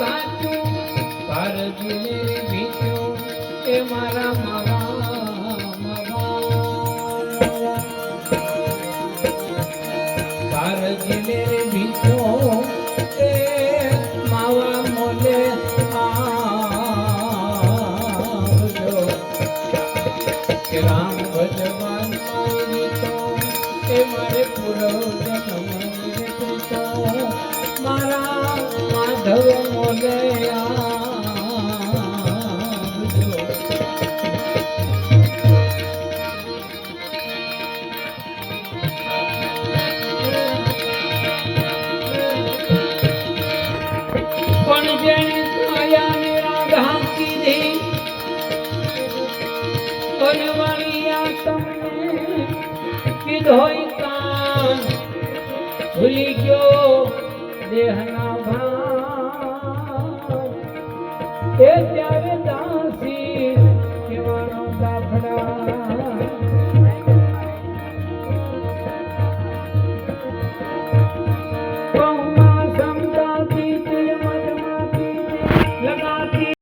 સાચું કરજુ મેરી એ મારા મારા કરજુ મેરી ભીખ્યું માવા મોલે રામ ભજવાન મારી તો એ મારે પૂરો જન્મ મોલે આવજો પણ જેણે કાયાને રાધા કીધી કનવળિયા તમને કીધોય કાન. ભૂલી ગયો દેહના ભાન. એ ત્યારે